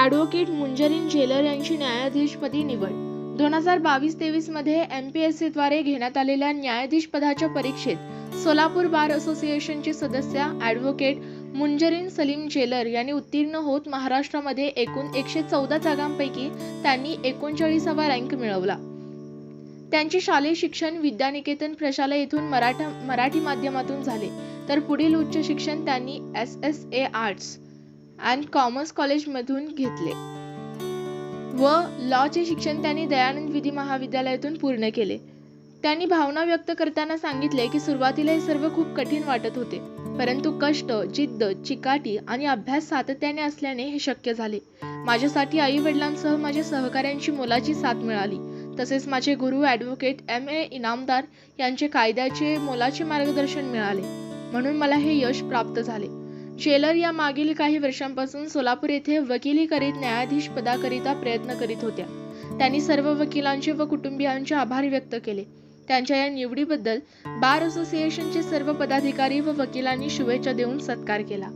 Advocate Munjreen झेलर यांची न्यायाधीशपदी निवड. दोन हजार बावीस तेवीसमध्ये एम पी एस सीद्वारे घेण्यात आलेल्या न्यायाधीश पदाच्या परीक्षेत सोलापूर बार असोसिएशनचे सदस्य ॲडव्होकेट मुंजरीन सलीम जेलर यांनी उत्तीर्ण होत महाराष्ट्रामध्ये एकूण एकशे चौदा जागांपैकी त्यांनी एकोणचाळीसावा रँक मिळवला. त्यांचे शालेय शिक्षण विद्यानिकेतन प्रशाला येथून मराठा मराठी माध्यमातून झाले. तर पुढील उच्च शिक्षण त्यांनी S S A arts and commerce कॉलेजमधून घेतले. व लॉचे शिक्षण त्यांनी दयानंद विधी महाविद्यालयातून पूर्ण केले. त्यांनी भावना व्यक्त करताना सांगितले की सुरुवातीला हे सर्व खूप कठीण वाटत होते. परंतु कष्ट जिद्द चिकाटी आणि अभ्यास सातत्याने असल्याने हे शक्य झाले. माझ्यासाठी आई वडिलांसह माझ्या सहकाऱ्यांची मोलाची साथ मिळाली. तसेच माझे गुरु ॲडव्होकेट एम ए इनामदार यांचे कायद्याचे मोलाचे मार्गदर्शन मिळाले. म्हणून मला हे यश प्राप्त झाले. शेलर या मागील काही वर्षांपासून सोलापूर येथे वकिली करीत न्यायाधीश पदाकरिता प्रयत्न करीत होत्या. त्यांनी सर्व वकिलांचे व कुटुंबियांचे आभार व्यक्त केले. त्यांच्या या निवडीबद्दल बार असोसिएशनचे सर्व पदाधिकारी व वकिलांनी शुभेच्छा देऊन सत्कार केला.